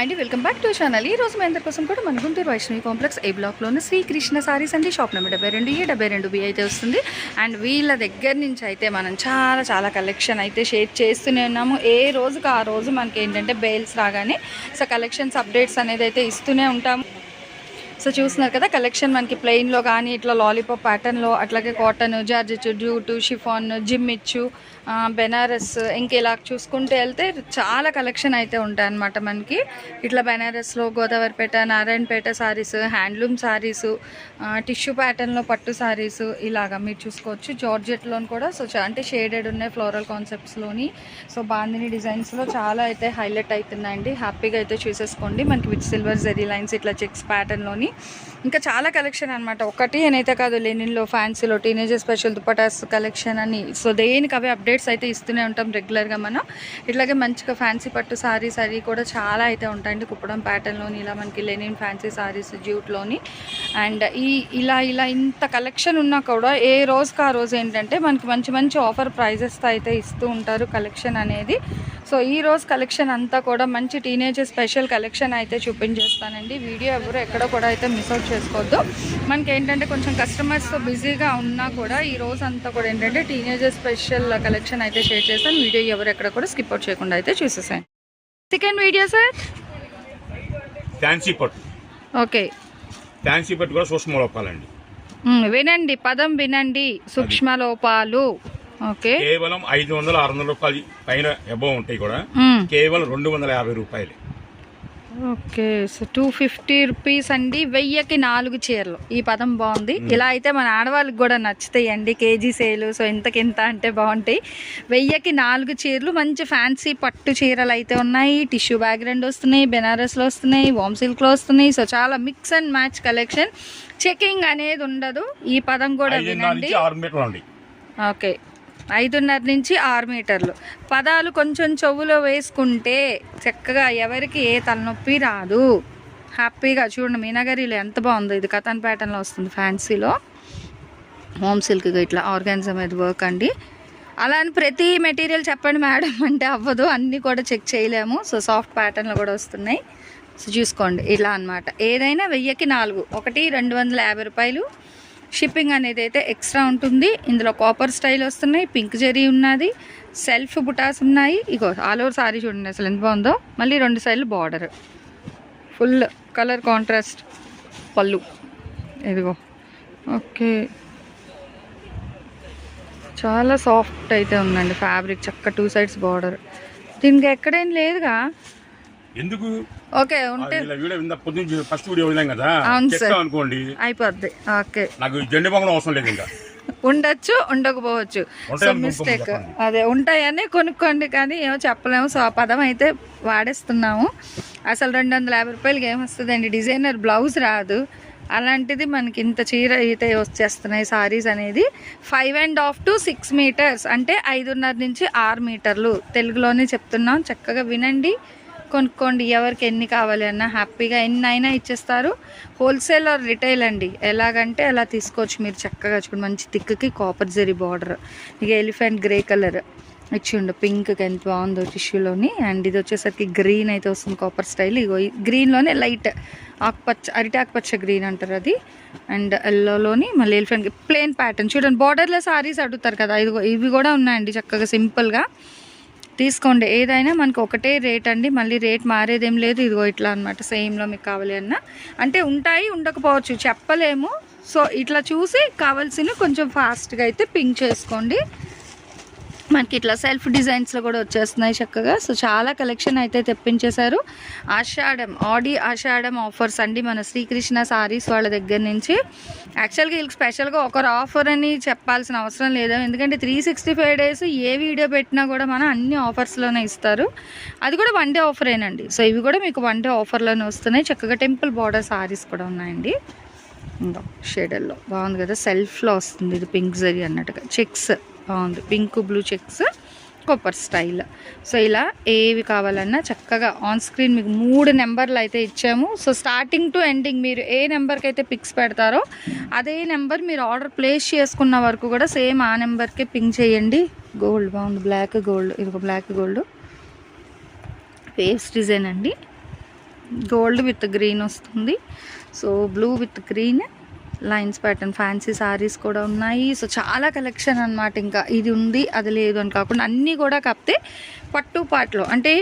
అండి welcome back to channel ఈ రోజు మీ అందరి కోసం కూడా మన గుంటూరు వైష్ణవి కాంప్లెక్స్ ఏ బ్లాక్లోని శ్రీకృష్ణ సారీస్ అండి షాప్ నెంబర్ డెబ్బై రెండు ఏ డెబ్బై రెండు బి అయితే వస్తుంది. అండ్ వీళ్ళ దగ్గర నుంచి అయితే మనం చాలా చాలా కలెక్షన్ అయితే షేర్ చేస్తూనే ఉన్నాము. ఏ రోజుకి ఆ రోజు మనకి ఏంటంటే బెయిల్స్ రాగానే సో కలెక్షన్స్ అప్డేట్స్ అనేది అయితే ఇస్తూనే ఉంటాము. సో చూస్తున్నారు కదా కలెక్షన్ మనకి ప్లెయిన్లో కానీ ఇట్లా లాలీపాప్ ప్యాటర్న్లో అట్లాగే కాటన్ జార్జెట్ డ్యూటు షిఫాన్ జిమ్ ఇచ్చు. బెనారస్ ఇంక ఇలా చూసుకుంటే వెళ్తే చాలా కలెక్షన్ అయితే ఉంటాయి అన్నమాట మనకి. ఇట్లా బెనారస్లో గోదావరిపేట నారాయణపేట శారీస్ హ్యాండ్లూమ్ సారీస్ టిష్యూ ప్యాటర్న్లో పట్టు శారీస్ ఇలాగా మీరు చూసుకోవచ్చు. జార్జెట్లోని కూడా సో అంటే షేడెడ్ ఉన్నాయి ఫ్లోరల్ కాన్సెప్ట్స్లోని సో బాందిని డిజైన్స్లో చాలా అయితే హైలైట్ అవుతున్నాయండి. హ్యాపీగా అయితే చూసేసుకోండి. మనకి విత్ సిల్వర్ జెరీ లైన్స్ ఇట్లా చెక్స్ ప్యాటర్న్లోని. ఇంకా చాలా కలెక్షన్ అనమాట ఒకటి అనైతే కాదు లెనిన్లో ఫ్యాన్సీలో టీనేజర్ స్పెషల్ దుపటాస్ కలెక్షన్ అని. సో దేనికి అవి అప్డేట్స్ అయితే ఇస్తూనే ఉంటాం రెగ్యులర్గా మనం. ఇట్లాగే మంచిగా ఫ్యాన్సీ పట్టు సారీ అవి కూడా చాలా అయితే ఉంటాయండి కుప్పడం ప్యాటర్న్లోని ఇలా మనకి లెనిన్ ఫ్యాన్సీ సారీస్ జ్యూట్లోని అండ్ ఈ ఇలా ఇలా ఇంత కలెక్షన్ ఉన్నా కూడా ఏ రోజుకి ఆ రోజు ఏంటంటే మనకి మంచి మంచి ఆఫర్ ప్రైజెస్తో అయితే ఇస్తూ ఉంటారు కలెక్షన్ అనేది. సో ఈ రోజు కలెక్షన్ అంతా కూడా మంచి టీనేజర్ స్పెషల్ కలెక్షన్ అయితే చూపించేస్తానండి. వీడియో ఎవరు ఎక్కడ కూడా అయితే మిస్ అవుట్ చేసుకోవద్దు. మనకి ఏంటంటే కొంచెం కస్టమర్స్తో బిజీగా ఉన్నా కూడా ఈ రోజు అంతా కూడా ఏంటంటే టీనేజర్ స్పెషల్ కలెక్షన్ అయితే షేర్ చేస్తాను. వీడియో ఎవరు ఎక్కడ కూడా స్కిప్ అవుట్ చేయకుండా అయితే చూసేసాను సెకండ్ వీడియో సార్ ఫ్యాన్సీ పట్టు. ఓకే ఫ్యాన్సీ పట్టు కూడా వినండి పదం వినండి. సూక్ష్మ లోపాలు. ఓకే కేవలం ఐదు వందల ఆరు వందల రూపాయలు పైన అబౌవ్ ఉంటాయి కూడా. కేవలం రెండు వందల యాభై రూపాయలు. Okay so two fifty rupees అండి. వెయ్యికి నాలుగు చీరలు. ఈ పదం బాగుంది. ఇలా అయితే మన ఆడవాళ్ళకి కూడా నచ్చుతాయి అండి. కేజీ సేలు సో ఇంతకింత అంటే బాగుంటాయి. వెయ్యికి నాలుగు చీరలు. మంచి ఫ్యాన్సీ పట్టు చీరలు అయితే ఉన్నాయి. టిష్యూ బ్యాక్గ్రౌండ్ వస్తున్నాయి. బెనారస్లో వస్తున్నాయి. వామ్ సిల్క్లో వస్తున్నాయి. సో చాలా mix and match collection. Checking అనేది ఉండదు. ఈ పదం కూడా వినండి. ఓకే. ఐదున్నర నుంచి ఆరు మీటర్లు. పదాలు కొంచెం చెవులో వేసుకుంటే చక్కగా ఎవరికి ఏ తలనొప్పి రాదు. హ్యాపీగా చూడండి మీనగరిలో ఎంత బాగుందో. ఇది కథన్ ప్యాటర్న్లో వస్తుంది ఫ్యాన్సీలో. హోమ్ సిల్క్ ఇట్లా ఆర్గానిజం మీద వర్క్ అండి. అలా అని ప్రతి మెటీరియల్ చెప్పండి మేడం అంటే అవ్వదు. అన్నీ కూడా చెక్ చేయలేము. సో సాఫ్ట్ ప్యాటర్న్లో కూడా వస్తున్నాయి. సో చూసుకోండి. ఇలా అన్నమాట. ఏదైనా వెయ్యికి నాలుగు. ఒకటి రెండు వందల యాభై రూపాయలు. షిప్పింగ్ అనేది అయితే ఎక్స్ట్రా ఉంటుంది. ఇందులో కాపర్ స్టైల్ వస్తున్నాయి పింక్ జెరీ ఉన్నది సెల్ఫ్ బుటాస్ ఉన్నాయి. ఇగో ఆల్ ఓవర్ సారీ చూడండి అసలు ఎంత బాగుందో. మళ్ళీ రెండు సైడ్లు బార్డర్ ఫుల్ కలర్ కాంట్రాస్ట్ పళ్ళు. ఇదిగో. ఓకే. చాలా సాఫ్ట్ అయితే ఉందండి ఫ్యాబ్రిక్ చక్క టూ సైడ్స్ బార్డర్ దీనికి ఎక్కడేం లేదుగా. ఎందుకు? ఓకే ఉంటే వీడియో పొద్దున్న ఫస్ట్ వీడియో విన్నాం కదా. చెప్తాం అనుకోండి. అయిపోద్ది. ఓకే. నాకు జెండు అవసరం లేదు ఇంకా. ఉండొచ్చు ఉండకపోవచ్చు. So mistake. అదే ఉంటాయని కొనుక్కోండి కానీ ఏమో చెప్పలేము. సో ఆ పదం అయితే వాడేస్తున్నాము. అసలు రెండు వందల యాభై రూపాయలకి ఏమొస్తుందండి డిజైనర్ బ్లౌజ్ రాదు. అలాంటిది మనకి ఇంత చీర అయితే వచ్చేస్తున్నాయి సారీస్ అనేది. Five and half to six metres అంటే ఐదున్నర నుంచి ఆరు మీటర్లు. తెలుగులోనే చెప్తున్నాం. చక్కగా వినండి. కొనుక్కోండి ఎవరికి ఎన్ని కావాలి అన్నా హ్యాపీగా ఎన్ని అయినా ఇచ్చేస్తారు. హోల్సేల్ ఆర్ రిటైల్ అండి. ఎలాగంటే అలా తీసుకోవచ్చు మీరు చక్కగా. చూడండి మంచి థిక్కి కాపర్ జరీ బార్డర్ ఇక ఎలిఫెంట్ గ్రే కలర్ ఇచ్చిండు పింక్కి ఎంత బాగుందో టిష్యూలోని అండ్ ఇది వచ్చేసరికి గ్రీన్ అయితే వస్తుంది కాపర్ స్టైల్ ఇగో ఈ గ్రీన్లోనే లైట్ ఆకుపచ్చ అరిటి ఆకుపచ్చ గ్రీన్ అంటారు అది. అండ్ ఎల్లోలోని మళ్ళీ ఎలిఫెంట్ ప్లేన్ ప్యాటర్న్ చూడండి బార్డర్లో సారీస్ అడుగుతారు కదా. ఇదిగో ఇవి కూడా ఉన్నాయండి చక్కగా సింపుల్గా. తీసుకోండి. ఏదైనా మనకు ఒకటే రేట్ అండి. మళ్ళీ రేట్ మారేదేం లేదు. ఇదిగో ఇట్లా అనమాట సేమ్లో మీకు కావాలి అన్న. అంటే ఉంటాయి ఉండకపోవచ్చు. చెప్పలేము. సో ఇట్లా చూసి కావాల్సిన కొంచెం ఫాస్ట్గా అయితే పింక్ చేసుకోండి. మనకి ఇట్లా సెల్ఫ్ డిజైన్స్లో కూడా వచ్చేస్తున్నాయి చక్కగా. సో చాలా కలెక్షన్ అయితే తెప్పించేశారు. ఆషాఢం ఆడి ఆషాఢం ఆఫర్స్ అండి మన శ్రీకృష్ణ సారీస్ వాళ్ళ దగ్గర నుంచి. యాక్చువల్గా వీళ్ళకి స్పెషల్గా ఒకరు ఆఫర్ అని చెప్పాల్సిన అవసరం లేదు. ఎందుకంటే త్రీ సిక్స్టీ ఫైవ్ డేస్ ఏ వీడియో పెట్టినా కూడా మనం అన్ని ఆఫర్స్లోనే ఇస్తారు. అది కూడా వన్ డే ఆఫరేనండి. సో ఇవి కూడా మీకు వన్ డే ఆఫర్లోనే వస్తున్నాయి. చక్కగా టెంపుల్ బార్డర్ సారీస్ కూడా ఉన్నాయండి. షేడల్లో. బాగుంది కదా? సెల్ఫ్లో వస్తుంది ఇది పింక్ జరీ అన్నట్టుగా. చెక్స్. బాగుంది. Pink blue checks copper style. So ఇలా ఏవి కావాలన్నా చక్కగా ఆన్ స్క్రీన్ మీకు మూడు నెంబర్లు అయితే ఇచ్చాము. సో స్టార్టింగ్ టు ఎండింగ్ మీరు ఏ నెంబర్కి అయితే పిక్స్ పెడతారో అదే నెంబర్ మీరు ఆర్డర్ ప్లేస్ చేసుకున్న వరకు కూడా సేమ్ ఆ నెంబర్కే పింక్ చేయండి. గోల్డ్ బాగుంది. బ్లాక్ గోల్డ్ ఇది ఒక బ్లాక్ గోల్డ్ ఫేస్ డిజైన్ అండి. గోల్డ్ విత్ గ్రీన్ వస్తుంది. So blue with green lines pattern fancy sarees కూడా ఉన్నాయి. సో చాలా కలెక్షన్ అన్నమాట. ఇంకా ఇది ఉంది అది లేదు అని కాకుండా అన్నీ కూడా కప్తే పట్టు పాటలో. అంటే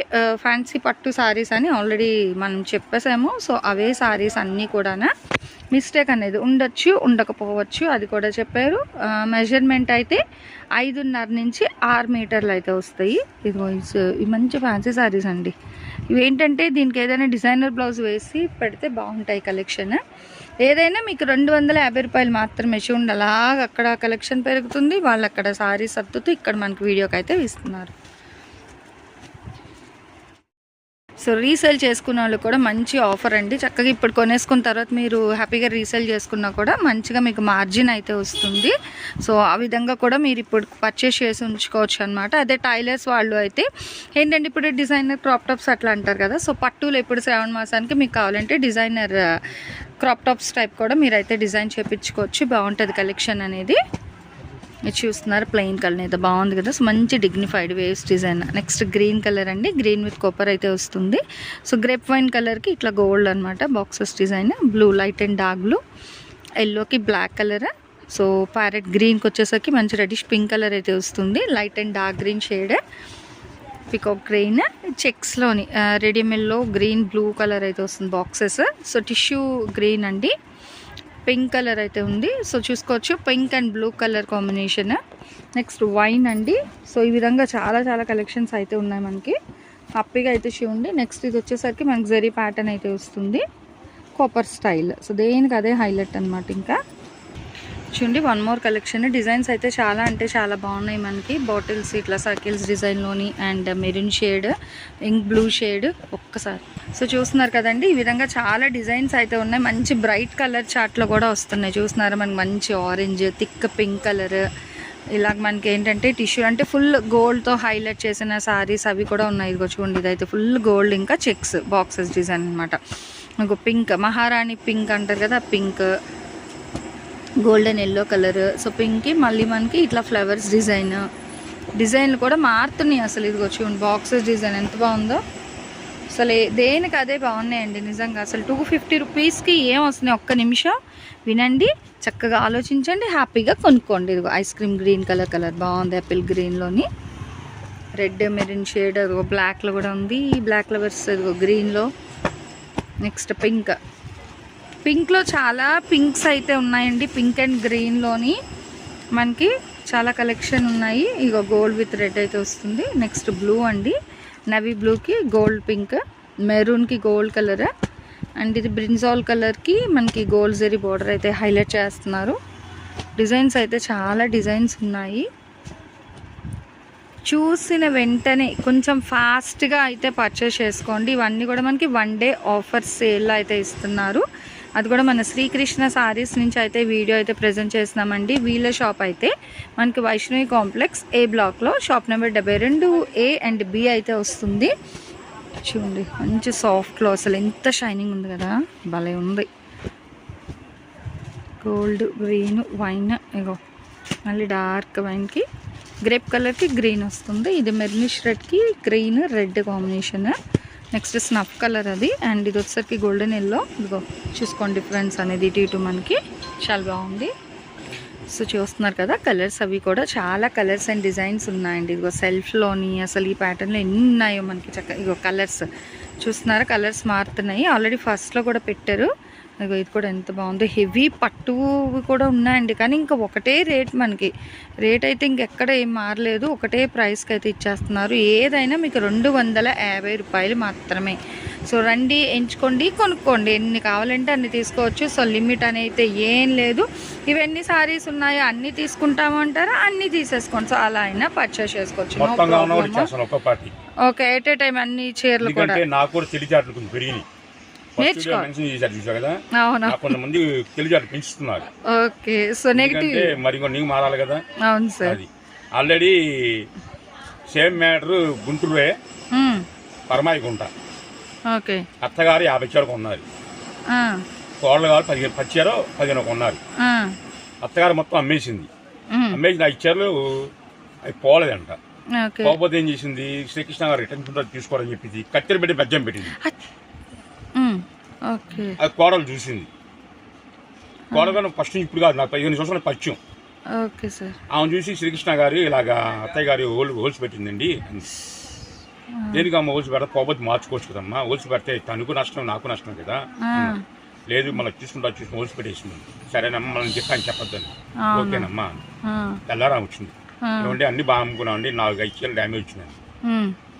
ఫ్యాన్సీ పట్టు సారీస్ అని ఆల్రెడీ మనం చెప్పేసాము. సో అవే సారీస్ అన్నీ కూడా మిస్టేక్ అనేది ఉండొచ్చు ఉండకపోవచ్చు అది కూడా చెప్పారు. మెజర్మెంట్ అయితే ఐదున్నర నుంచి ఆరు మీటర్లు అయితే వస్తాయి. ఇది మంచి ఫ్యాన్సీ సారీస్ అండి. ఇవి ఏంటంటే దీనికి ఏదైనా డిజైనర్ బ్లౌజ్ వేసి పెడితే బాగుంటాయి కలెక్షన్ ఏదైనా మీకు రెండు వందల యాభై రూపాయలు మాత్రమే ఉండాలి. అలాగ అక్కడ కలెక్షన్ పెరుగుతుంది. వాళ్ళు అక్కడ సారీ సర్దుతూ ఇక్కడ మనకి వీడియోకి అయితే ఇస్తున్నారు. సో రీసేల్ చేసుకున్న వాళ్ళు కూడా మంచి ఆఫర్ అండి. చక్కగా ఇప్పుడు కొనేసుకున్న తర్వాత మీరు హ్యాపీగా రీసేల్ చేసుకున్నా కూడా మంచిగా మీకు మార్జిన్ అయితే వస్తుంది. సో ఆ విధంగా కూడా మీరు ఇప్పుడు పర్చేస్ చేసి ఉంచుకోవచ్చు అనమాట అదే టైలర్స్ వాళ్ళు అయితే ఏంటంటే ఇప్పుడు డిజైనర్ క్రాప్ టాప్స్ అట్లా అంటారు కదా. సో పట్టులు ఇప్పుడు శ్రావణ మాసానికి మీకు కావాలంటే డిజైనర్ క్రాప్ టాప్స్ టైప్ కూడా మీరైతే డిజైన్ చేయించుకోవచ్చు బాగుంటుంది కలెక్షన్ అనేది. ఇది చూస్తున్నారు ప్లెయిన్ కలర్ అయితే బాగుంది కదా. సో మంచి dignified waves design next green colour అండి. గ్రీన్ విత్ కొప్పర్ అయితే వస్తుంది. సో గ్రేప్ వైన్ కలర్కి ఇట్లా గోల్డ్ అనమాట boxes design blue light and dark blue ఎల్లోకి బ్లాక్ కలర్ సో ప్యారెట్ గ్రీన్కి వచ్చేసరికి మంచి రెడిష్ పింక్ కలర్ అయితే వస్తుంది. Light and dark green shade peacock green చెక్స్లోని రెడీమేడ్లో గ్రీన్ బ్లూ కలర్ అయితే వస్తుంది బాక్సెస్ సో టిష్యూ గ్రీన్ అండి. పింక్ కలర్ అయితే ఉంది. సో చూసుకోవచ్చు pink and blue colour combination. Next wine అండి. సో ఈ విధంగా చాలా చాలా కలెక్షన్స్ అయితే ఉన్నాయి మనకి. హ్యాపీగా అయితే చూడండి. నెక్స్ట్ ఇది వచ్చేసరికి మనకి జరీ ప్యాటర్న్ అయితే వస్తుంది. కాపర్ స్టైల్ సో దేనికి అదే హైలైట్ అనమాట ఇంకా. చూడండి వన్ మోర్ కలెక్షన్ డిజైన్స్ అయితే చాలా అంటే చాలా బాగున్నాయి మనకి. బాటిల్స్ ఇట్లా circles డిజైన్లోని and maroon shade ink blue shade ఒక్కసారి. సో చూస్తున్నారు కదండి ఈ విధంగా చాలా డిజైన్స్ అయితే ఉన్నాయి. మంచి బ్రైట్ కలర్ చార్ట్లో కూడా వస్తున్నాయి. చూస్తున్నారా మనకి మంచి ఆరెంజ్ థిక్ పింక్ కలర్ ఇలాగ మనకి ఏంటంటే టిష్యూ అంటే ఫుల్ గోల్డ్తో హైలైట్ చేసిన సారీస్ అవి కూడా ఉన్నాయి. ఇదిగో చూడండి ఇదైతే ఫుల్ గోల్డ్ ఇంకా చెక్స్ బాక్సెస్ డిజైన్ అనమాట ఇంకో పింక్ మహారాణి పింక్ అంటారు కదా pink golden yellow colour. So పింక్కి మళ్ళీ మనకి ఇట్లా ఫ్లవర్స్ డిజైన్. డిజైన్లు కూడా మారుతున్నాయి అసలు. ఇదిగో చూడండి బాక్సెస్ డిజైన్ ఎంత బాగుందో. అసలు దేనికి అదే బాగున్నాయండి నిజంగా. అసలు టూ ఫిఫ్టీ రూపీస్కి ఏం వస్తున్నాయి? ఒక్క నిమిషం వినండి చక్కగా ఆలోచించండి హ్యాపీగా కొనుక్కోండి. ఇదిగో ice cream green colour colour బాగుంది యాపిల్ గ్రీన్లోని. రెడ్ మెరిన్ షేడ్ అదిగో బ్లాక్లో కూడా ఉంది. బ్లాక్ ఫ్లవర్స్ అదిగో గ్రీన్లో నెక్స్ట్ పింక్. పింక్లో చాలా పింక్స్ అయితే ఉన్నాయండి. పింక్ అండ్ గ్రీన్లోని మనకి చాలా కలెక్షన్ ఉన్నాయి. ఇగో గోల్డ్ విత్ రెడ్ అయితే వస్తుంది. నెక్స్ట్ బ్లూ అండి. నవీ బ్లూకి గోల్డ్ పింక్ మెరూన్కి గోల్డ్ కలర్ అండ్ ఇది బ్రింజాల్ కలర్కి మనకి గోల్డ్ జరీ బార్డర్ అయితే హైలైట్ చేస్తున్నారు. డిజైన్స్ అయితే చాలా డిజైన్స్ ఉన్నాయి. చూసిన వెంటనే కొంచెం ఫాస్ట్గా అయితే పర్చేస్ చేసుకోండి. ఇవన్నీ కూడా మనకి వన్ డే ఆఫర్ సేల్ అయితే ఇస్తున్నారు. అది కూడా మన శ్రీకృష్ణ సారీస్ నుంచి అయితే వీడియో అయితే ప్రజెంట్ చేస్తున్నామండి. వీళ్ళ షాప్ అయితే మనకి వైష్ణవి కాంప్లెక్స్ ఏ బ్లాక్లో షాప్ నెంబర్ డెబ్బై రెండు ఏ అండ్ బి అయితే వస్తుంది. చూడండి మంచి సాఫ్ట్లో అసలు ఎంత షైనింగ్ ఉంది కదా. భలే ఉంది. గోల్డ్ గ్రీన్ వైన్ ఇగో మళ్ళీ డార్క్ వైన్కి గ్రేప్ కలర్కి గ్రీన్ వస్తుంది. ఇది మెర్నిష్ రెడ్కి green red combination next snuff colour అది. అండ్ ఇది వచ్చేసరికి గోల్డెన్ ఎల్లో ఇదిగో చూసుకోండి డిఫరెన్స్ అనేది ఇటు ఇటు మనకి. చాలా బాగుంది. సో చూస్తున్నారు కదా కలర్స్ అవి కూడా చాలా కలర్స్ అండ్ డిజైన్స్ ఉన్నాయండి. ఇదిగో సెల్ఫ్లోని అసలు ఈ ప్యాటర్న్లో ఎన్ని ఉన్నాయో మనకి చక్క ఇగో కలర్స్. చూస్తున్నారా? కలర్స్ మారుతున్నాయి. ఆల్రెడీ ఫస్ట్లో కూడా పెట్టారు. ఇదిగో ఇది కూడా ఎంత బాగుందో. హెవీ పట్టు కూడా ఉన్నాయండి. కానీ ఇంకా ఒకటే రేట్ మనకి. రేట్ అయితే ఇంకెక్కడ ఏం మారలేదు. ఒకటే ప్రైస్కి అయితే ఇచ్చేస్తున్నారు. ఏదైనా మీకు రెండు వందల యాభై రూపాయలు మాత్రమే. సో రండి ఎంచుకోండి కొనుక్కోండి. ఎన్ని కావాలంటే అన్ని తీసుకోవచ్చు. సో లిమిట్ అనేది ఏం లేదు. ఇవన్నీ సారీస్ ఉన్నాయో అన్ని తీసుకుంటాము అంటారా? అన్ని తీసేసుకోండి. సో అలా అయినా పర్చేస్ చేసుకోవచ్చు. ఓకే ఎట్ ఏ టైం అన్ని చీరలు కూడా. నాకు కూడా పెరిగినాయి. కొంతమంది పెంచుతున్నారు. ఓకే సో నెగిటివ్ మరి నీకు మారాలి కదా? అవును సార్. ఆల్రెడీ సేమ్ మ్యాటర్ గుంటూరే మ్మ్. ఓకే. అత్తగారు యాభై చీర కొన్నారు. ఆ, కోళ్ళ గారు పదిహేను పది చీర పదిహేను కొన్నారు. ఆ, అత్తగారు మొత్తం అమ్మేసింది. మ్మ్. అమ్మేసిన ఐదు చీరలు అవి పోలేదంట. పోకపోతే ఏం చేసింది? శ్రీకృష్ణ గారు రిటర్న్ తీసుకోవాలని చెప్పింది కత్తెర పెట్టి బెజ్జం పెట్టింది. అది కోడలు చూసింది. కోడలు ఫస్ట్ ఇప్పుడు కాదు నాకు పదిహేను సంవత్సరాలు పరిచయం. Okay sir. ఆమె చూసి శ్రీకృష్ణ గారు ఇలాగా అత్తయ్య గారు హోల్ హోల్స్ పెట్టిందండి అంది. దేనికి అమ్మ హోల్స్ పెడతా పోకపోతే మార్చుకోవచ్చు కదమ్మా. హోల్స్ పెడితే తనకు నష్టం నాకు నష్టం కదా. లేదు మళ్ళీ చూసుకుంటా చూసుకుని హోల్స్ పెట్టేసింది. సరేనమ్మా మనం చెప్పాను చెప్పొద్దని. ఓకేనమ్మా. తెల్లారా వచ్చింది. ఏమంటే అన్ని బాగా అమ్ముకున్నామండి నాలుగు ఐదు డ్యామేజ్ వచ్చినాయి.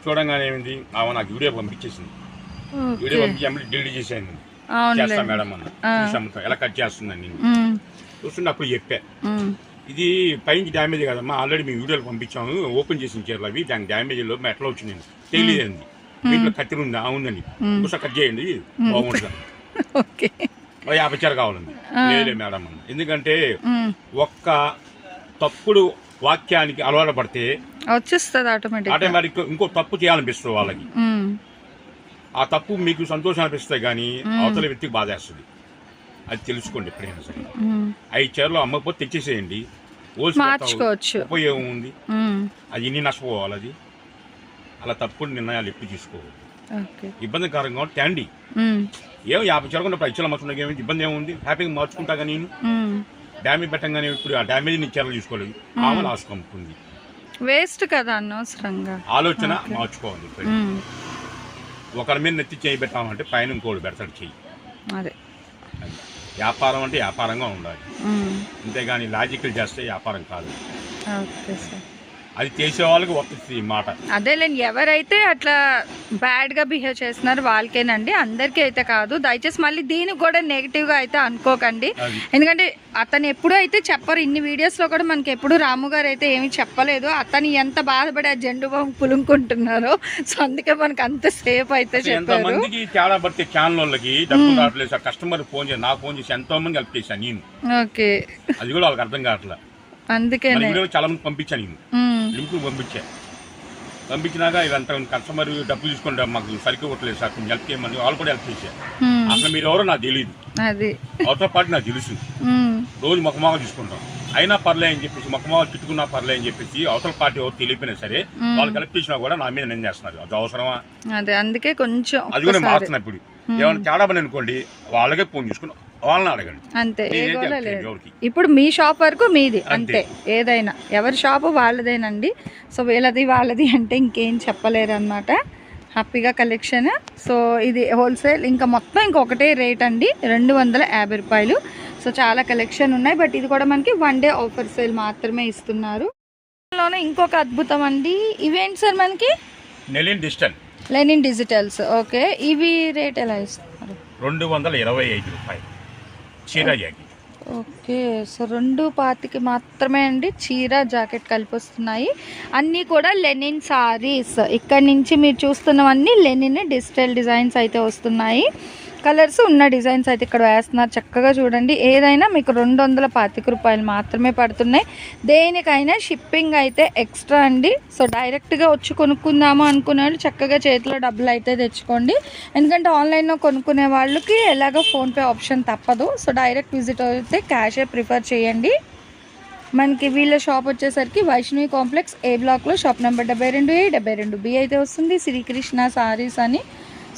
చూడంగానే ఏమింది? ఆమె నాకు వీడియో పంపించేసింది. వీడియో పంపించి డిలీట్ చేసేయండి. చేస్తా మేడం అన్న. చూసి అమ్ముతాం. ఎలా కట్ చేస్తుందని. చూస్తుంటే అప్పుడు చెప్పా. ఇది పైకి డ్యామేజ్ కదమ్మా. ఆల్రెడీ మేము వీడియోలు పంపించాము. ఓపెన్ చేసిన చీరలు అవి. దానికి డ్యామేజ్లో ఎట్లా వచ్చింది తెలియదండి వీటిలో కత్తిరి ఉంది? అవునండి ఒకసారి కట్ చేయండి. బాగుంటుంది. యాభై చీర కావాలండి లేదు మేడం అన్న ఎందుకంటే. ఒక్క తప్పుడు వాక్యానికి అలవాటు పడితే వచ్చేస్తుంది ఆటోమేటిక్ ఆటోమేటిక్ ఇంకో తప్పు చేయాలనిపిస్తుంది వాళ్ళకి. ఆ తప్పు మీకు సంతోషం అనిపిస్తాయి కానీ అవతల వ్యక్తికి బాధేస్తుంది. అది తెలుసుకోండి ఎప్పుడైనా సరే. ఐదు చీరలు అమ్మకపోతే తెచ్చేసేయండి. మార్చుకోవచ్చు. ఉపయోగం ఉంది. అది ఇన్ని నష్టపోవాలి అది. అలా తప్పుడు నిర్ణయాలు ఎప్పుడు తీసుకోవాలి ఇబ్బందికరంగా మ్మ్. ఏం యాభై చీరకుండా పది చీరలు అమ్ముతున్నా ఏమి ఇబ్బంది ఏముంది? హ్యాపీగా మార్చుకుంటా కానీ నేను. డ్యామేజ్ పెట్టంగానే ఇప్పుడు ఆ డ్యామేజ్ నీ చీరలు తీసుకోలేదు. ఆమె అమ్ముకుంది వేస్ట్ కదా అనవసరంగా. ఆలోచన మార్చుకోవాలి. ఒకరి మీద నెత్తి చేయి పెట్టామంటే పైన ఇంకోటి పెడతాడు చెయ్యి. అది. వ్యాపారం అంటే వ్యాపారంగా ఉండాలి. అంతేగాని లాజికల్ చేస్తే వ్యాపారం కాదు. అది చేసే వాళ్ళకి వస్తుంది ఈ మాట. అదేలేండి ఎవరైతే అట్లా బ్యాడ్గా బిహేవ్ చేస్తున్నారో వాళ్ళకేనండి. అందరికీ అయితే కాదు. దయచేసి మళ్ళీ దీనికి కూడా నెగిటివ్గా అయితే అనుకోకండి. ఎందుకంటే అతను ఎప్పుడు అయితే చెప్పరు. ఇన్ని వీడియోస్లో కూడా మనకి ఎప్పుడు రాము గారు అయితే ఏమీ చెప్పలేదు. అతను ఎంత బాధపడి ఆ జెండు బాంబు పులుముకుంటున్నారో సో అందుకే మనకు అంత సేఫ్ అయితే చెప్పారు. పడితే వాళ్ళకి డబ్బులు రావట్లేదు. కస్టమర్ ఫోన్ చేసి నాకు ఫోన్ చేసి ఎంతో మంది హెల్ప్ చేశాను నేను. ఓకే. అది కూడా వాళ్ళకి అర్థం కావట్లే. మన అందుకేనే వీడియో చాలా మంది పంపించాను నేను. మ్మ్. లింక్ పంపించా పంపించినాక ఇదంతా కస్టమర్ డబ్బులు తీసుకుంటే మాకు సరిగ్గా కొట్టలేదు సార్. కొంచెం హెల్ప్ చేయమని వాళ్ళు కూడా హెల్ప్ చేశారు. అసలు మీరు ఎవరో నాకు తెలియదు అవతల పాటు నాకు తెలుసు. రోజు మొక్కమాగ చూసుకుంటాం. అయినా పర్లే అని చెప్పేసి మొక్కమాగ తిట్టుకున్నా పర్లే అని చెప్పేసి అవతల పార్టీ ఎవరు తెలియపోయినా సరే వాళ్ళు హెల్ప్ చేసినా కూడా నా మీద నేను చేస్తున్నారు. అది అవసరమా? అదే అందుకే కొంచెం అది కూడా నేను ఒక్కసారి. మారుతున్నా ఇప్పుడు ఏమైనా తేడా పని అనుకోండి వాళ్ళకే ఫోన్ చేసుకుని వాళ్ళని అడగండి. అంతే ఏ గోల లేదు. ఇప్పుడు మీ షాప్ వరకు మీది అంతే. ఏదైనా. ఎవరి షాపు వాళ్ళదేనండి. సో వీళ్ళది వాళ్ళది అంటే ఇంకేం చెప్పలేరు అనమాట హ్యాపీగా కలెక్షన్. సో ఇది హోల్సేల్. ఇంకా మొత్తం ఇంకొకటే రేట్ అండి రెండు వందల యాభై రూపాయలు. సో చాలా కలెక్షన్ ఉన్నాయి. బట్ ఇది కూడా మనకి వన్ డే ఆఫర్ సేల్ మాత్రమే ఇస్తున్నారు. లోనే ఇంకొక అద్భుతం అండి. ఇవేంటి సార్ మనకి? నెలిన్ డిస్టన్ లెనిన్ డిజిటల్స్ ఓకే. ఇవి రేట్ ఎలా ఇస్తున్నారు? రెండు వందల ఇరవై ఐదు రూపాయలు. చీర జాకెట్. ఓకే సో రెండు పాతికి మాత్రమే అండి. చీర జాకెట్ కలిపి వస్తున్నాయి అన్నీ కూడా లెనిన్ సారీస్. ఇక్కడ నుంచి మీరు చూస్తున్నవన్నీ లెనిన్ డిజిటల్ డిజైన్స్ అయితే వస్తున్నాయి. కలర్స్ ఉన్న డిజైన్స్ అయితే ఇక్కడ వేస్తున్నారు. చక్కగా చూడండి. ఏదైనా మీకు రెండు వందల పాతిక రూపాయలు మాత్రమే పడుతున్నాయి. దేనికైనా షిప్పింగ్ అయితే ఎక్స్ట్రా అండి. సో డైరెక్ట్గా వచ్చి కొనుక్కుందాము అనుకునే చక్కగా చేతిలో డబ్బులు అయితే తెచ్చుకోండి. ఎందుకంటే ఆన్లైన్లో కొనుక్కునే వాళ్ళకి ఎలాగో ఫోన్పే ఆప్షన్ తప్పదు. సో డైరెక్ట్ విజిట్ అయితే క్యాషే ప్రిఫర్ చేయండి. మనకి వీళ్ళ షాప్ వచ్చేసరికి వైష్ణవి కాంప్లెక్స్ ఏ బ్లాక్లో షాప్ నెంబర్ డెబ్బై రెండు ఏ డెబ్బై రెండు బి అయితే వస్తుంది. శ్రీకృష్ణ సారీస్ అని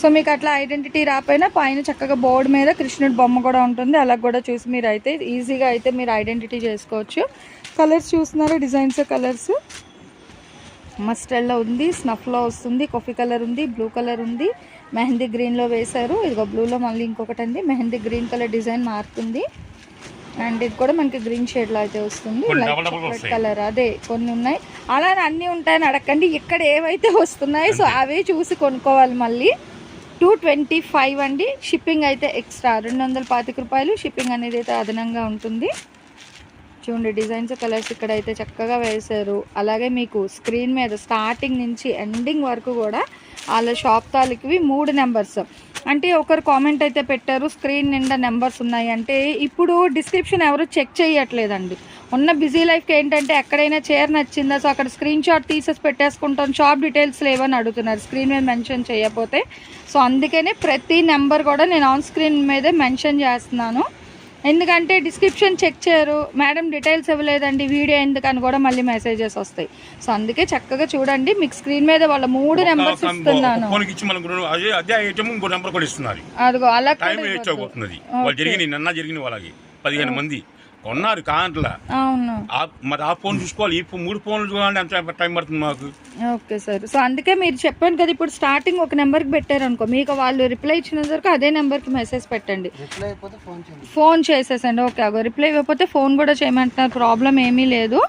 సో మీకు అట్లా ఐడెంటిటీ రాపోయినా పైన చక్కగా బోర్డు మీద కృష్ణుడి బొమ్మ కూడా ఉంటుంది. అలా కూడా చూసి మీరు అయితే ఈజీగా అయితే మీరు ఐడెంటిటీ చేసుకోవచ్చు. కలర్స్ చూస్తున్నారు డిజైన్స్ కలర్స్ మస్టర్డ్లో ఉంది స్నఫ్లో వస్తుంది కాఫీ కలర్ ఉంది బ్లూ కలర్ ఉంది. మెహందీ గ్రీన్లో వేశారు. ఇదిగో బ్లూలో మళ్ళీ ఇంకొకటి అండి మెహందీ గ్రీన్ కలర్ డిజైన్ మారుతుంది అండ్ ఇది కూడా మనకి గ్రీన్ షేడ్లో అయితే వస్తుంది. లైట్. కలర్ అదే కొన్ని ఉన్నాయి. అలానే అన్నీ ఉంటాయని అడగండి. ఇక్కడ ఏవైతే వస్తున్నాయి సో అవే చూసి కొనుక్కోవాలి మళ్ళీ. టూ ట్వంటీ ఫైవ్ అండి. షిప్పింగ్ అయితే ఎక్స్ట్రా రెండు వందల పాతిక రూపాయలు. షిప్పింగ్ అనేది అయితే అదనంగా ఉంటుంది. చూడండి డిజైన్స్ కలర్స్ ఇక్కడ అయితే చక్కగా వేశారు. అలాగే మీకు స్క్రీన్ మీద స్టార్టింగ్ నుంచి ఎండింగ్ వరకు కూడా వాళ్ళ షాప్ తాలూకువి మూడు నెంబర్స్ అంటే ఒకరు కామెంట్ అయితే పెట్టారు స్క్రీన్ నిండా నెంబర్స్ ఉన్నాయి. అంటే ఇప్పుడు డిస్క్రిప్షన్ ఎవరు చెక్ చేయట్లేదండి. ఉన్న బిజీ లైఫ్కి ఏంటంటే ఎక్కడైనా చీర నచ్చిందా? సో అక్కడ స్క్రీన్ షాట్ తీసేసి పెట్టేసుకుంటాం. షాప్ డీటెయిల్స్ లేవని అడుగుతున్నారు. స్క్రీన్ మీద మెన్షన్ చేయకపోతే. సో అందుకనే ప్రతి నెంబర్ కూడా నేను ఆన్ స్క్రీన్ మీదే మెన్షన్ చేస్తున్నాను. ఎందుకంటే డిస్క్రిప్షన్ చెక్ చేయరు. మేడం డీటెయిల్స్ ఇవ్వలేదండి వీడియో ఎందుకని కూడా మళ్ళీ మెసేజెస్ వస్తాయి. సో అందుకే చక్కగా చూడండి. మీకు స్క్రీన్ మీద వాళ్ళ మూడు నెంబర్స్ ఇస్తున్నాను. అదిగో అలా జరిగిన నిన్న జరిగిన వాళ్ళకి పదిహేను మంది. కొన్నారు కాంట్ల అవును. మరి ఆ ఫోన్ చూసుకోవాలి ఈ మూడు ఫోన్లు చూడాలంటే ఎంత టైం పడుతుంది మాకు? Okay sir. సో అందుకే మీరు చెప్పాను కదా ఇప్పుడు స్టార్టింగ్ ఒక నెంబర్కి పెట్టారు అనుకో మీకు వాళ్ళు రిప్లై ఇచ్చిన వరకు అదే నెంబర్కి మెసేజ్ పెట్టండి. రిప్లై అయిపోతే ఫోన్ చేయండి. ఫోన్ చేసేసండి. ఓకే అగో రిప్లై ఇవ్వకపోతే ఫోన్ కూడా చేయమంటున్నారు. ప్రాబ్లం ఏమీ లేదు.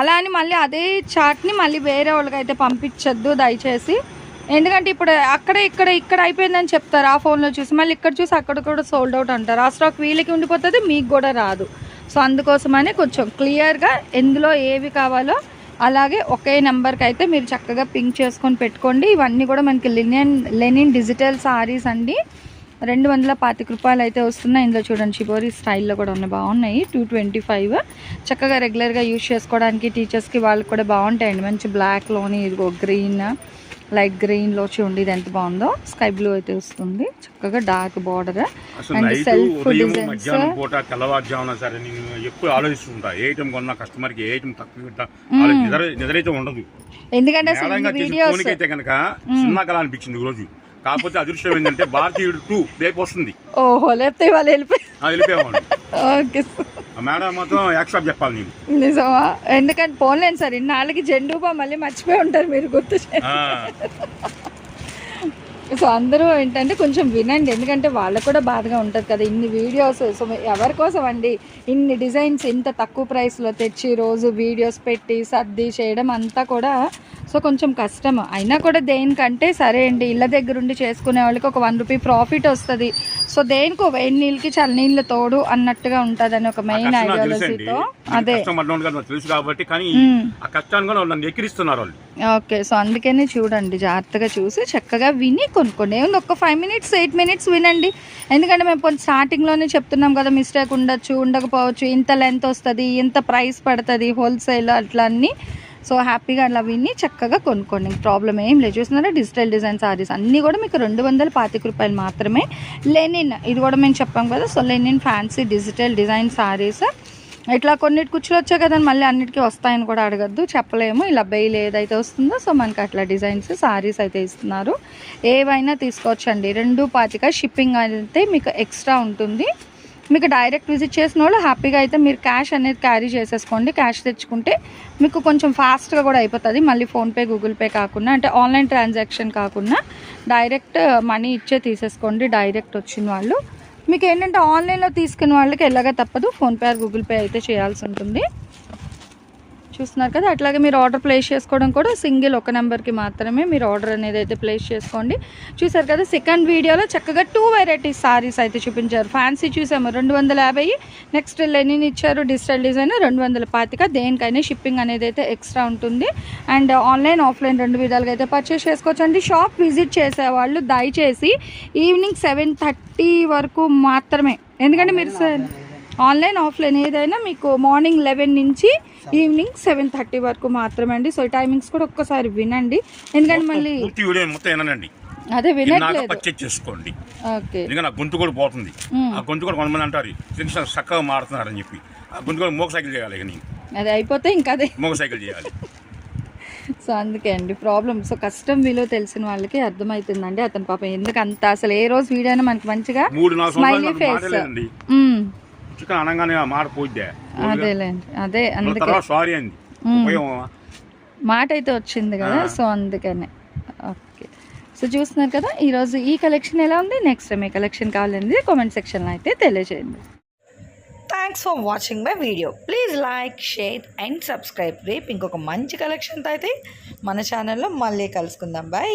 అలా అని మళ్ళీ అదే చాట్ని మళ్ళీ వేరే వాళ్ళకి అయితే పంపించొద్దు దయచేసి. ఎందుకంటే ఇప్పుడు అక్కడ ఇక్కడ ఇక్కడ అయిపోయిందని చెప్తారు ఆ ఫోన్లో చూసి. మళ్ళీ ఇక్కడ చూసి అక్కడ కూడా సోల్డ్ అవుట్ అంటారు. ఆ స్టాక్ వీళ్ళకి ఉండిపోతుంది మీకు కూడా రాదు. సో అందుకోసమని కొంచెం క్లియర్గా ఎందులో ఏవి కావాలో అలాగే ఒకే నెంబర్కి అయితే మీరు చక్కగా పింక్ చేసుకొని పెట్టుకోండి. ఇవన్నీ కూడా మనకి లినియన్ లెనిన్ డిజిటల్ సారీస్ అండి. రెండు వందల పాతిక రూపాయలు అయితే వస్తున్నాయి. ఇందులో చూడండి చిబోరి స్టైల్లో కూడా ఉన్నాయి. బాగున్నాయి. Two twenty five. చక్కగా రెగ్యులర్గా యూజ్ చేసుకోవడానికి టీచర్స్కి వాళ్ళకి కూడా బాగుంటాయండి. మంచి బ్లాక్లోని ఇదిగో గ్రీన్. లైట్ గ్రీన్లో చూడండి ఇది ఎంత బాగుందో? స్కై బ్లూ అయితే వస్తుంది. చక్కగా డార్క్ బార్డర్. అసలు అండ్ నైట్ సెల్ఫ్ ఉదయం డిజైన్స్. మధ్యాహ్నం పూట తెల్లవారుజామున సరే నేను ఎప్పుడు ఆలోచిస్తుంటా. ఏ ఐటమ్ కొన్నా కస్టమర్కి ఏ ఐటమ్ తక్కువ నిద్రైతే ఉండదు. ఎందుకంటే వీడియోస్ అయితే కనుక కళ అనిపించింది కాకపోతే అదృష్టం ఏంటంటే భారతీయుడు టూ రేపు వస్తుంది. ఓహో లేకపోతే వాళ్ళు వెళ్ళిపోయి ఆ వెళ్ళిపోయావాడు. ఓకే. మేడం మాత్రం యాక్సెప్ట్ చెప్పాలి నేను నిజమా? ఎందుకంటే పోన్లేండి సార్ ఇన్నాళ్ళకి జెండూబా మళ్ళీ మర్చిపోయి ఉంటారు మీరు గుర్తు సో అందరూ ఏంటంటే కొంచెం వినండి ఎందుకంటే వాళ్ళకు కూడా బాధగా ఉంటుంది కదా ఇన్ని వీడియోస్. సో ఎవరి కోసం అండి? ఇన్ని డిజైన్స్ ఇంత తక్కువ ప్రైస్లో తెచ్చి రోజు వీడియోస్ పెట్టి సర్ది చేయడం అంతా కూడా సో కొంచెం కష్టం. అయినా కూడా దేనికంటే సరే అండి ఇళ్ళ దగ్గరుండి చేసుకునే వాళ్ళకి ఒక వన్ రూపీ ప్రాఫిట్ వస్తుంది. సో దేనికి వేడి నీళ్ళకి చల్ల నీళ్ళు తోడు అన్నట్టుగా ఉంటుందని ఒక మెయిన్ ఐడియాలజీతో అదే. తెలుసు కాబట్టి కానీ ఎక్కిరిస్తున్నారు ఓకే సో అందుకని చూడండి జాగ్రత్తగా చూసి చక్కగా విని కొనుక్కోండి. ఏముంది ఒక్క ఫైవ్ మినిట్స్ ఎయిట్ మినిట్స్ వినండి. ఎందుకంటే మేము కొంచెం స్టార్టింగ్లోనే చెప్తున్నాం కదా మిస్టేక్ ఉండొచ్చు ఉండకపోవచ్చు ఇంత లెంత్ వస్తుంది ఇంత ప్రైస్ పడుతుంది హోల్సేల్ అట్లా అన్నీ సో హ్యాపీగా అలా విని చక్కగా కొనుక్కోండి. ప్రాబ్లం ఏం లేదు. చూస్తున్నారా? డిజిటల్ డిజైన్ సారీస్ అన్నీ కూడా మీకు రెండు వందల పాతిక రూపాయలు మాత్రమే. లెనిన్ ఇది కూడా మేము చెప్పాం కదా. So linen fancy digital design saris ఇట్లా కొన్నిటి కుచ్చులు వచ్చాయి కదండి మళ్ళీ అన్నిటికీ వస్తాయని కూడా అడగద్దు. చెప్పలేము. ఇలా బెయిల్ ఏదైతే వస్తుందో సో మనకి అట్లా డిజైన్స్ సారీస్ అయితే ఇస్తున్నారు. ఏవైనా తీసుకోవచ్చండి. రెండు పాతిక షిప్పింగ్ అయితే మీకు ఎక్స్ట్రా ఉంటుంది. మీకు డైరెక్ట్ విజిట్ చేసిన వాళ్ళు హ్యాపీగా అయితే మీరు క్యాష్ అనేది క్యారీ చేసేసుకోండి. క్యాష్ తెచ్చుకుంటే మీకు కొంచెం ఫాస్ట్గా కూడా అయిపోతుంది. మళ్ళీ ఫోన్పే గూగుల్ పే కాకుండా అంటే ఆన్లైన్ ట్రాన్సాక్షన్ కాకుండా డైరెక్ట్ మనీ ఇచ్చే తీసేసుకోండి డైరెక్ట్ వచ్చిన వాళ్ళు. మీకు ఏంటంటే ఆన్లైన్లో తీసుకున్న వాళ్ళకి ఎలాగ తప్పదు. ఫోన్పే ఆర్ గూగుల్ పే అయితే చేయాల్సి ఉంటుంది. చూస్తున్నారు కదా అట్లాగే మీరు ఆర్డర్ ప్లేస్ చేసుకోవడం కూడా సింగిల్ ఒక నెంబర్కి మాత్రమే మీరు ఆర్డర్ అనేది అయితే ప్లేస్ చేసుకోండి. చూసారు కదా సెకండ్ వీడియోలో చక్కగా టూ వెరైటీస్ సారీస్ అయితే చూపించారు. ఫ్యాన్సీ చూసాము రెండు వందల యాభై నెక్స్ట్ లెనిన్ ఇచ్చారు? డిజిటల్ డిజైన్ రెండు వందల పాతిక. దేనికైనా షిప్పింగ్ అనేది అయితే ఎక్స్ట్రా ఉంటుంది. అండ్ ఆన్లైన్ ఆఫ్లైన్ రెండు విధాలుగా అయితే పర్చేస్ చేసుకోవచ్చు. అండి షాప్ విజిట్ చేసేవాళ్ళు దయచేసి ఈవినింగ్ సెవెన్ థర్టీ వరకు మాత్రమే. ఎందుకంటే మీరు సార్ ఆన్లైన్ ఆఫ్లైన్ ఏదైనా మీకు మార్నింగ్ లెవెన్ నుంచి ఈవినింగ్ సెవెన్ థర్టీ వరకు మాత్రమే అండి సో ఈ టైమింగ్స్ కూడా ఒక్కసారి వినండి. ఎందుకంటే మళ్ళీ పూర్తి వీడియో మొత్తం వినండి అదే వినట్లేదు. పర్చేజ్ చేసుకోండి ఓకే. ఎందుకంటే నా గొంతు కూడా పోతుంది. ఆ గొంతు కూడా కొంతమంది అంటారు చక్కగా మారుతున్నారని చెప్పి. ఆ గొంతు కూడా మోక సైకిల్ చేయాలి ఇక అది అయిపోతే ఇంకా అదే. మోక సైకిల్ చేయాలి. సో అందుకే అండి ప్రాబ్లం సో కష్టం విలువ తెలిసిన వాళ్ళకి అర్థమవుతుందండి. అతని పాపం ఎందుకు అంత అసలు ఏ రోజు వీడియో అయినా మనకి మంచిగా మూడు నాలుగు స్మైలీ ఫేస్ అనగానే ఆ మాట పోయిద్దే. అదేలేండి. అదే అందుకే. తర్వాత సారీ అంది. ఉపయోగమా మాట అయితే వచ్చింది కదా. సో అందుకనే. ఓకే. సో చూస్తున్నారు కదా ఈరోజు ఈ కలెక్షన్ ఎలా ఉంది? నెక్స్ట్ టైం ఏ కలెక్షన్ కావాలనేది కామెంట్ సెక్షన్లో అయితే తెలియజేయండి. Thanks for watching my video please like share and subscribe రేపు ఇంకొక మంచి కలెక్షన్తో అయితే మన ఛానల్లో మళ్ళీ కలుసుకుందాం. బాయ్